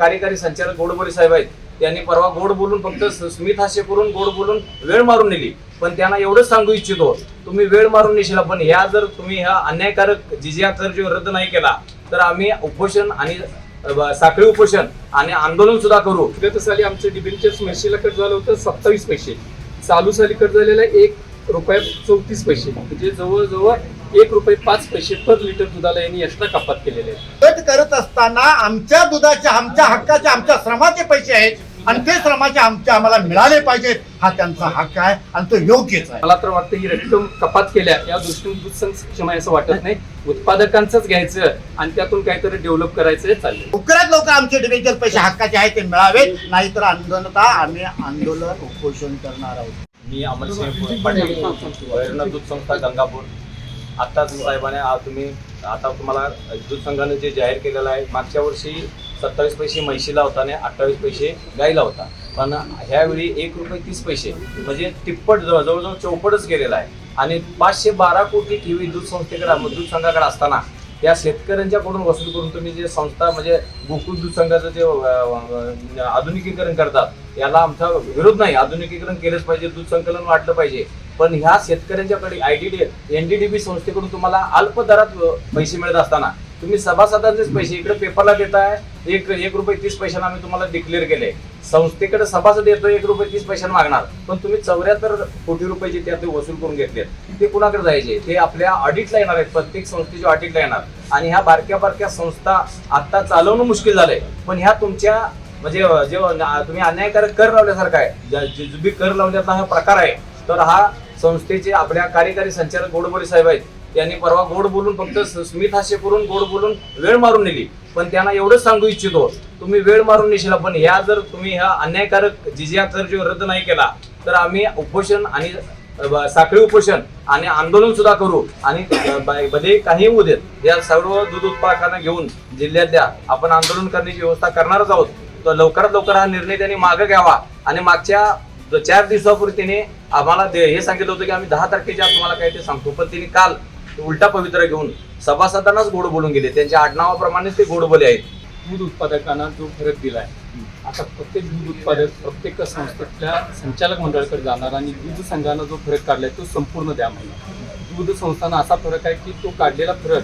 कार्यकारी संचालक गोडबोले साहेब आहेत. त्यांनी परवा गोड बोलून फक्त स्मित हास्य करून गोड बोलून वेळ मारून नेली. पण त्यांना एवढंच सांगू इच्छितो तुम्ही वेळ मारून नेशील पण ह्या जर तुम्ही ह्या अन्यायकारक जिजिया कर जो रद्द नाही केला तर आम्ही उपोषण आणि साखळी उपोषण आणि आंदोलन सुद्धा करू. गत साली आमचं डिबेंचर्स मेशीला कट झालं होतं सत्तावीस पैसे. चालू साली कट झालेलं एक रुपया चौतीस पैसे. म्हणजे जवळजवळ एक रुपये पाच पैसे पर लिटर दुधाला यांनी एक्स्ट्रा कपात केलेले आहे गट करत असताना आमच्या दुधाच्या आमच्या हक्काचे आमच्या श्रमाचे पैसे आहेत आणि ते श्रमाचे आमचे आम्हाला मिळाले पाहिजेत. हा त्यांचा हक्क आहे आणि तो योग्यच आहे. मला तर वाटतं ही रक्कम कपात केल्या या दृष्टीने दूध संघ सक्षम आहे असं वाटत नाही. उत्पादकांचंच घ्यायचं आणि त्यातून काहीतरी डेव्हलप करायचं चाललंय. लवकरात लवकर आमचे डिबेंचर पैसे हक्काचे आहेत ते मिळावेत नाहीतर आंदोलनता आम्ही आंदोलन उपोषण करणार आहोत. मी अमरसिंह पाटील वैरणा दूध संस्था गंगापूर. आत्ताच साहेबाने आज तुम्ही आता तुम्हाला दूध संघाने जे जाहीर केलेलं आहे मागच्या वर्षी सत्तावीस पैसे म्हैशीला होता आणि अठ्ठावीस पैसे गाईला होता. पण ह्यावेळी एक रुपये तीस पैसे म्हणजे तिप्पट जवळ- जवळजवळ चौपटच गेलेला आहे. आणि पाचशे बारा कोटी ठेवी दूध संस्थेकडे दूध संघाकडे असताना त्या शेतकऱ्यांच्याकडून वसूल करून तुम्ही जे संस्था म्हणजे गोकुळ दूध संघाचं जे आधुनिकीकरण करतात याला आमचा विरोध नाही. आधुनिकीकरण केलंच पाहिजे दूध संकलन वाढलं पाहिजे. पण ह्या शेतकऱ्यांच्याकडे I D D N D D B संस्थेकडून तुम्हाला अल्प दरात पैसे मिळत असताना तुम्ही सभासदांचेच पैसे इकडे पेपरला देताय एक एक रुपये तीस पैशांना आम्ही तुम्हाला डिक्लेअर केले संस्थेकडे सभासद येतो एक रुपये तीस पैशांना मागणार. पण तुम्ही चौऱ्याहत्तर कोटी रुपये जे त्यात वसूल करून घेतले ते कुणाकडे जायचे? ते आपल्या ऑडिटला येणार आहेत प्रत्येक संस्थेच्या ऑडिटला येणार. आणि ह्या बारक्या बारक्या संस्था आता चालवणं मुश्किल झालंय. पण ह्या तुमच्या म्हणजे जे तुम्ही अन्यायकारक कर लावल्यासारखा आहे. ज्या- जे जुबी कर लावण्याचा हा प्रकार आहे तर हा संस्थेचे आपल्या कार्यकारी संचालक गोडबोले साहेब आहेत. त्यांनी परवा गोड बोलून फक्त स्मित हास्य करून गोड बोलून वेळ मारून नेली. पण त्यांना एवढंच सांगू इच्छितो तुम्ही वेळ मारून नेशील. पण ह्या जर तुम्ही ह्या अन्यायकारक जिजिया कर जो रद्द नाही केला तर आम्ही उपोषण आणि साखळी उपोषण आणि आंदोलन सुद्धा करू आणि भले काही होऊ देत या सर्व दूध उत्पादकांना घेऊन जिल्ह्यातल्या आपण आंदोलन करण्याची व्यवस्था करणारच आहोत. तर लवकरात लवकर हा निर्णय त्यांनी मागे घ्यावा आणि मागच्या द- चार दिवसापूर्वी त्याने आम्हाला दे- हे सांगितलं होतं की आम्ही दहा तारखेच्या आत तुम्हाला काय ते सांगतो. पण त्यांनी काल उलटा पवित्रा घेऊन सभासदांनाच गोड बोलून गेले. त्यांच्या आडनावाप्रमाणेच ते गोड बोले आहेत. दूध उत्पादकांना जो फरक दिला आहे आता प्रत्येक दूध उत्पादक प्रत्येक संस्थेतल्या संचालक मंडळाकडे जाणार आणि दूध संघानं जो फरक काढलाय तो संपूर्ण द्या म्हणून. दूध संस्थांना असा फरक आहे की तो काढलेला फरक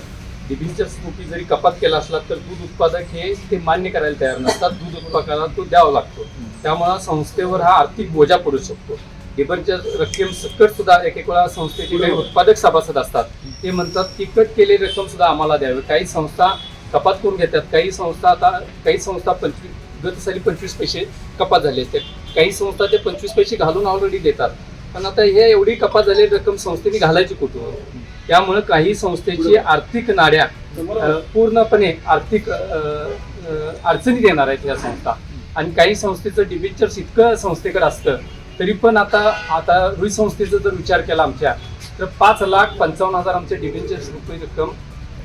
डिबिंच्या स्फूटी जरी कपात केला असला तर दूध उत्पादक हे ते मान्य करायला तयार नसतात. दूध उत्पादकाला तो द्यावा लागतो. त्यामुळं संस्थेवर हा आर्थिक बोजा पडू शकतो. डिबरच्या रक्कम सकट सुद्धा एक एक वेळा संस्थेचे काही उत्पादक सभासद असतात. ते म्हणतात की कट केलेली रक्कम सुद्धा आम्हाला द्यावी. काही संस्था कपात करून घेतात. काही संस्था आता काही संस्था पंचवीस गत साली पंचवीस पैसे कपात झाले असते काही संस्था ते पंचवीस पैसे घालून ऑलरेडी देतात. पण आता हे एवढी कपात झालेली रक्कम संस्थेने घालायची कुठून? त्यामुळे काही संस्थेची आर्थिक नाड्या पूर्णपणे आर्थिक अडचणी देणार अडचणीत येणार आहेत या संस्था. आणि काही संस्थेचं डिबेंचर्स इतकं संस्थेकडे असतं तरी पण आता आता रुई संस्थेचा जर विचार केला आमच्या तर पाच लाख पंचावन्न हजार आमचे डिबेंचर्स रुपये रक्कम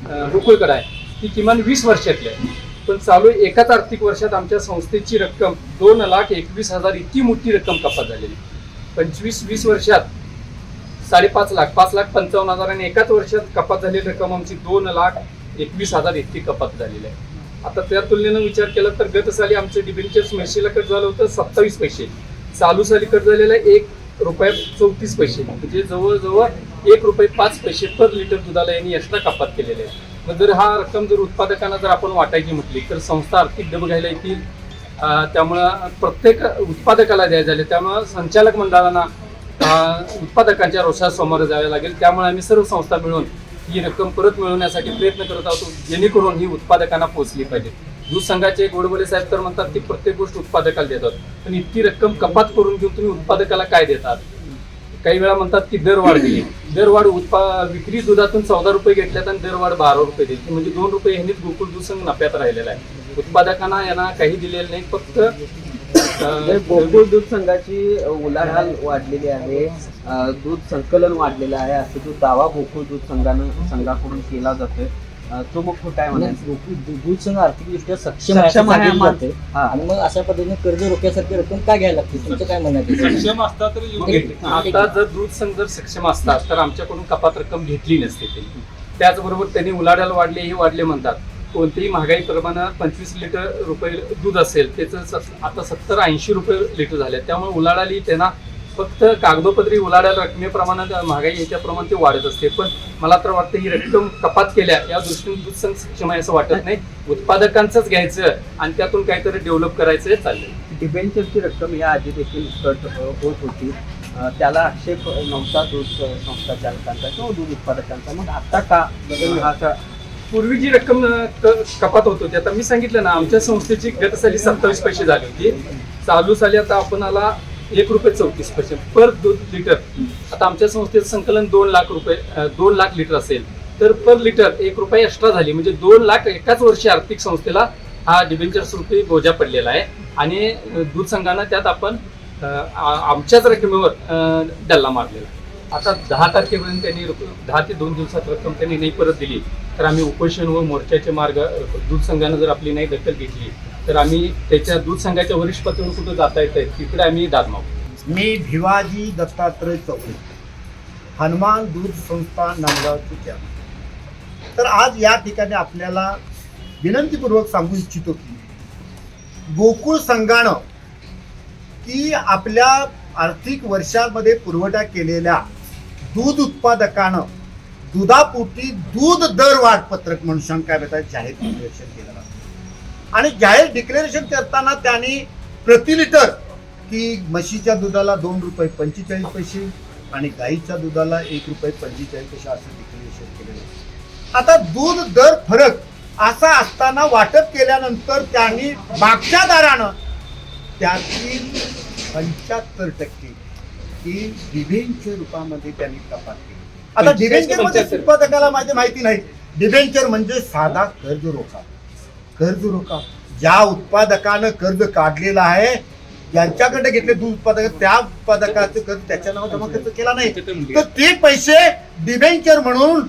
अ, रुपयेकडे आहे. ती किमान वीस वर्षातली आहे. पण चालू एकाच आर्थिक वर्षात आमच्या संस्थेची रक्कम दोन लाख एकवीस हजार इतकी मोठी रक्कम कपात झालेली पंचवीस वीस वर्षात साडेपाच लाख पाच लाख पंचावन्न हजार आणि एकाच वर्षात कपात झालेली रक्कम आमची दोन लाख एकवीस हजार इतकी कपात झालेली आहे. आता त्या तुलनेनं विचार केला तर गत साली आमचं डिबेंचर्स मेशीला कट झालं होतं सत्तावीस पैसे. चालू साली कट झालेलं आहे एक रुपये चौतीस पैसे. म्हणजे जवळजवळ एक रुपये पाच पैसे पर लिटर दुधाला यांनी एक्स्ट्रा कपात केलेले आहे मग जर हा रक्कम जर उत्पादकांना जर आपण वाटायची म्हटली तर संस्था आर्थिक डबघायला येतील. त्यामुळं प्रत्येक उत्पादकाला द्याय झाले. त्यामुळं संचालक मंडळांना उत्पादकांच्या रोषात समोर जावे लागेल. त्यामुळे आम्ही सर्व संस्था मिळून ही रक्कम परत मिळवण्यासाठी प्रयत्न करत आहोत जेणेकरून ही उत्पादकांना पोहोचली पाहिजे. दूध संघाचे गोडबोले साहेब तर म्हणतात की प्रत्येक गोष्ट उत्पादकाला देतात पण इतकी रक्कम कपात करून घेऊन तुम्ही उत्पादकाला काय देतात? काही वेळा म्हणतात की दरवाढ दिली. दरवाढ उत्पा विक्री दुधातून चौदा रुपये घेतल्यात आणि दरवाढ बारा रुपये दिली. म्हणजे दोन रुपये ह्यांनीच गोकुळ दूध संघ नफ्यात राहिलेला आहे. उत्पादकांना यांना काही दिलेलं नाही फक्त गोकुळ दूध संघाची उलाढाल वाढलेली आहे. दूध संकलन वाढलेलं आहे. असं जो दावा गोकुळ दूध संघानं संघाकडून केला जातोय. तो मग खोटा आहे म्हणायचं. दूध संघ आर्थिकदृष्ट्या सक्षम आहे हा. आणि मग अशा पद्धतीने कर्ज रोख्यासारखी रक्कम का घ्यायला लागते? तुमचं काय त्याच्यावर? सक्षम असतात तर योग्य आता जर दूध संघ जर सक्षम असतात तर आमच्याकडून कपात रक्कम घेतली नसते त्यांनी. त्याचबरोबर त्यांनी उलाढाल वाढले हे वाढले म्हणतात. कोणतेही महागाई प्रमाणात पंचवीस लिटर रुपये दूध असेल त्याचं स- आता सत्तर ऐंशी रुपये लिटर झाले त्यामुळे उलाढाली त्यांना फक्त कागदोपत्री उलाढ्या रकमेप्रमाणात महागाई याच्याप्रमाणे ते वाढत असते. पण मला तर वाटतं ही रक्कम कपात केल्या या दृष्टीने दूध संघ सक्षम आहे असं वाटत नाही. उत्पादकांचंच घ्यायचं आणि त्यातून काहीतरी डेव्हलप करायचं चाललंय. डिबेंचरची रक्कम या आधी देखील कट होत होती. त्याला आक्षेप नव्हता दूध संस्था चालकांचा किंवा दूध उत्पादकांचा. मग आता का? बदल हा पूर्वी जी रक्कम कपात होत होती आता मी सांगितलं ना आमच्या संस्थेची गत साली सत्तावीस पैसे झाली होती. चालू साली आता आपण आला एक रुपये चौतीस पैसे पर दूध लिटर आता आमच्या संस्थेचं संकलन दोन लाख रुपये दोन लाख लिटर असेल. तर पर लिटर एक रुपये एक्स्ट्रा झाली. म्हणजे दोन लाख एकाच वर्षी आर्थिक संस्थेला हा डिबेंचर स्वरूपी बोजा पडलेला आहे. आणि दूध संघानं त्यात आपण आमच्याच रकमेवर डल्ला मारलेला आता दहा तारखेपर्यंत त्यांनी दहा ते दोन दिवसात रक्कम त्यांनी नाही परत दिली. तर आम्ही उपोषण व मोर्चाचे मार्ग दूध संघानं जर आपली नाही दखल घेतली तर आम्ही त्याच्या दूध संघाच्या वरिष्ठ पातळीवर कुठं जाता येत आहे तिकडे आम्ही दाद मागू. मी भिवाजी दत्तात्रय चौरे हनुमान दूध संस्था नांदगावचे तर आज या ठिकाणी आपल्याला विनंतीपूर्वक सांगू इच्छितो की गोकुळ संघानं की आपल्या आर्थिक वर्षामध्ये पुरवठा केलेल्या दूध उत्पादकानं दुधापोटी दूध दर वाढ पत्रक म्हणून शंका जाहीर डिक्लेरेशन केलं आहे. आणि जाहीर डिक्लेरेशन करताना त्यांनी प्रति लिटर की म्हशीच्या दुधाला दोन रुपये पंचेचाळीस पैसे आणि गाईच्या दुधाला एक रुपये पंचेचाळीस पैसे असं डिक्लेरेशन केलेलं आहे. आता दूध दर फरक असा असताना वाटप केल्यानंतर त्यांनी मागच्या दारानं त्यातील पंच्याहत्तर टक्के ही डिबेंचर रूपामध्ये त्यांनी कपात केली आता डिबेंचरमध्ये 75. उत्पादकाला माझी माहिती नाही. डिबेंचर म्हणजे साधा कर्ज रोखा. कर्ज रोखा. ज्या उत्पादकानं कर्ज काढलेलं आहे ज्यांच्याकडे घेतले दूध उत्पादक त्या उत्पादकाचं कर्ज त्याच्या नावावर जमा खर्च केला नाही. तर ते पैसे डिबेंचर म्हणून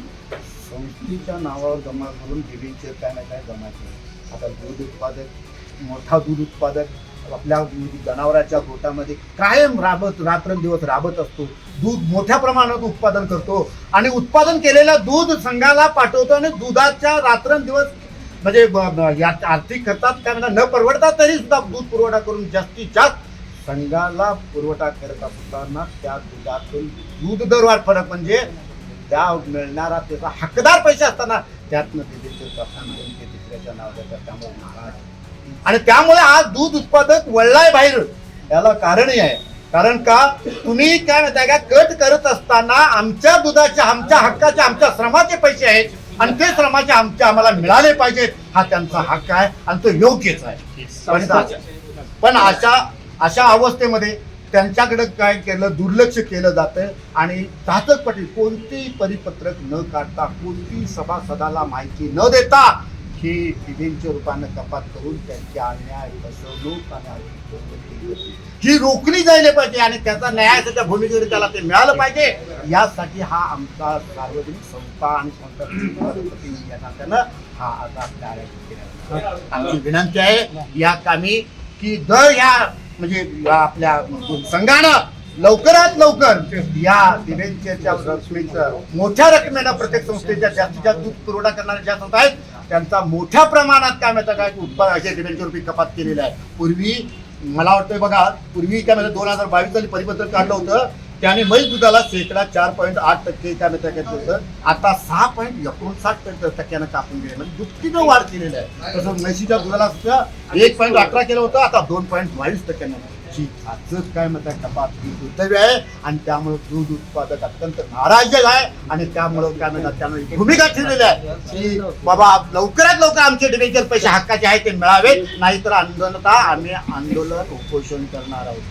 संस्थेच्या नावावर जमा करून डिबेंचर काय ना काय जमा केले. आता दूध उत्पादक मोठा दूध उत्पादक आपल्या जनावराच्या गोटामध्ये कायम राबत रात्रंदिवस राबत असतो दूध मोठ्या प्रमाणात उत्पादन करतो आणि उत्पादन केलेल्या दूध संघाला पाठवतो आणि दुधाच्या रात्रंदिवस म्हणजे या आर्थिक खर्चात त्यांना न परवडता तरी सुद्धा दूध पुरवठा करून जास्तीत जास्त संघाला पुरवठा करत असताना त्या दुधातून दूध दरवाढ फरक म्हणजे त्या मिळणारा त्याचा हकदार पैसे असताना त्यातनं ते देते ते त्यामुळे महाग. आणि त्यामुळे आज दूध उत्पादक वळलाय बाहेर. याला कारणही आहे. कारण का? तुम्ही काय म्हणताय का कट करत असताना आमच्या दुधाच्या आमच्या हक्काचे आमच्या श्रमाचे पैसे आहेत आणि ते श्रमाचे आमचे आम्हाला मिळाले पाहिजेत. हा त्यांचा हक्क आहे आणि तो योग्यच आहे. पण अशा अशा अवस्थेमध्ये त्यांच्याकडे काय केलं? दुर्लक्ष केलं जातं आणि पटेल कोणतेही परिपत्रक न काढता कोणतीही सभासदाला माहिती न देता ही दिव्यांच्या रूपानं कपात करून त्यांची अन्याय फसवणूक आणि ही रोखली जायला पाहिजे आणि त्याचा न्यायाच्या भूमिकेवर त्याला ते मिळालं पाहिजे. यासाठी हा आमचा सार्वजनिक संस्था आणि संस्था नात्यानं हा आता आपल्या केला. आमची विनंती आहे या कामी की दर ह्या म्हणजे या आपल्या संघानं लवकरात लवकर या दिव्यांच्या रकमेचं मोठ्या रकमेनं प्रत्येक संस्थेच्या जास्तीत जास्त दूध पुरवठा करणाऱ्या ज्या संस्था आहेत त्यांचा मोठ्या प्रमाणात काय म्हणतात काय उत्पादन असे डिबेंचर रुपये कपात केलेलं आहे पूर्वी मला वाटतंय बघा पूर्वी काय म्हणतात दोन हजार बावीस साली परिपत्रक काढलं होतं. त्याने मैल दुधाला शेकडा चार पॉईंट आठ टक्के काय म्हणतात काय होतं. आता सहा पॉईंट एकोणसाठ टक्क्यानं कापून गेले म्हणजे दुपटीनं वाढ केलेलं आहे. तसं म्हशीच्या दुधाला सुद्धा एक पॉईंट अठरा केलं होतं. आता दोन पॉईंट बावीस टक्क्यानं ची आजच काय म्हणतात कपात ही आहे आणि त्यामुळे दूध उत्पादक अत्यंत नाराज आहे आणि त्यामुळे काय म्हणतात त्यामुळे भूमिका ठेवलेली आहे. की बाबा लवकरात लवकर आमचे डिबेंचर पैसे हक्काचे आहेत ते मिळावेत नाहीतर आंदोलनता आम्ही आंदोलन उपोषण करणार आहोत.